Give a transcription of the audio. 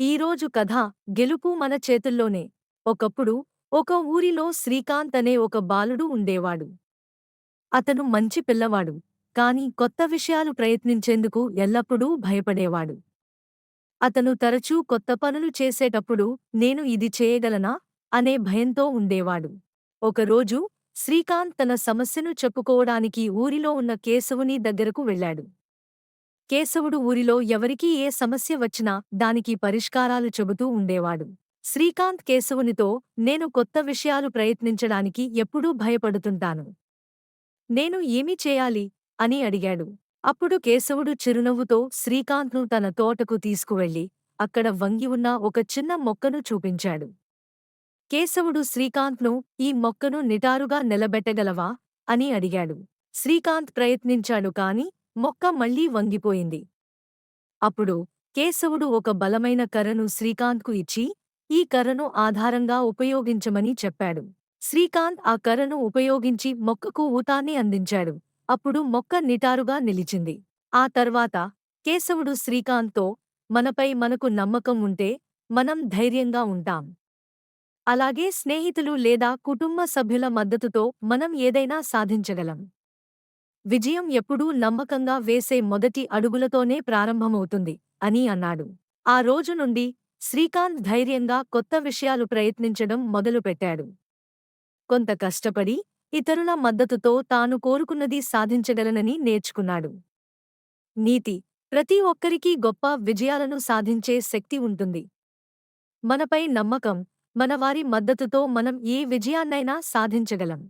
ఈరోజు కథ గెలుపు మన చేతుల్లోనే. ఒకప్పుడు ఒక ఊరిలో శ్రీకాంత్ అనే ఒక బాలుడు ఉండేవాడు. అతను మంచి పిల్లవాడు కాని కొత్త విషయాలు ప్రయత్నించేందుకు ఎల్లప్పుడూ భయపడేవాడు. అతను తరచూ కొత్త పనులు చేసేటప్పుడు నేను ఇది చేయగలనా అనే భయంతో ఉండేవాడు. ఒకరోజు శ్రీకాంత్ తన సమస్యను చెప్పుకోవడానికి ఊరిలో ఉన్న కేశవుని దగ్గరకు వెళ్ళాడు. కేశవుడు ఊరిలో ఎవరికీ ఏ సమస్య వచ్చినా దానికి పరిష్కారాలు చెబుతూ ఉండేవాడు. శ్రీకాంత్ కేశవునితో నేను కొత్త విషయాలు ప్రయత్నించడానికి ఎప్పుడూ భయపడుతుంటాను. నేను ఏమి చేయాలి? అని అడిగాడు. అప్పుడు కేశవుడు చిరునవ్వుతో శ్రీకాంత్ను తన తోటకు తీసుకువెళ్ళి అక్కడ వంగి ఉన్న ఒక చిన్న మొక్కను చూపించాడు. కేశవుడు శ్రీకాంత్ను ఈ మొక్కను నిటారుగా నిలబెట్టగలవా? అని అడిగాడు. శ్రీకాంత్ ప్రయత్నించాడు కాని మొక్క మళ్ళీ వంగిపోయింది. అప్పుడు కేశవుడు ఒక బలమైన కర్రను శ్రీకాంత్కు ఇచ్చి ఈ కర్రను ఆధారంగా ఉపయోగించమని చెప్పాడు. శ్రీకాంత్ ఆ కర్రను ఉపయోగించి మొక్కకు ఊతాన్ని అందించాడు. అప్పుడు మొక్క నిటారుగా నిలిచింది. ఆ తర్వాత కేశవుడు శ్రీకాంత్తో మనపై మనకు నమ్మకం ఉంటే మనం ధైర్యంగా ఉంటాం. అలాగే స్నేహితులు లేదా కుటుంబ సభ్యుల మద్దతుతో మనం ఏదైనా సాధించగలం. విజయం ఎప్పుడూ నమ్మకంగా వేసే మొదటి అడుగులతోనే ప్రారంభమవుతుంది అని అన్నాడు. ఆ రోజు నుండి శ్రీకాంత్ ధైర్యంగా కొత్త విషయాలు ప్రయత్నించడం మొదలుపెట్టాడు. కొంత కష్టపడి ఇతరుల మద్దతుతో తాను కోరుకున్నది సాధించగలనని నేర్చుకున్నాడు. నీతి ప్రతి ఒక్కరికీ గొప్ప విజయాలను సాధించే శక్తి ఉంటుంది. మనపై నమ్మకం మనవారి మద్దతుతో మనం ఏ విజయాన్నైనా సాధించగలం.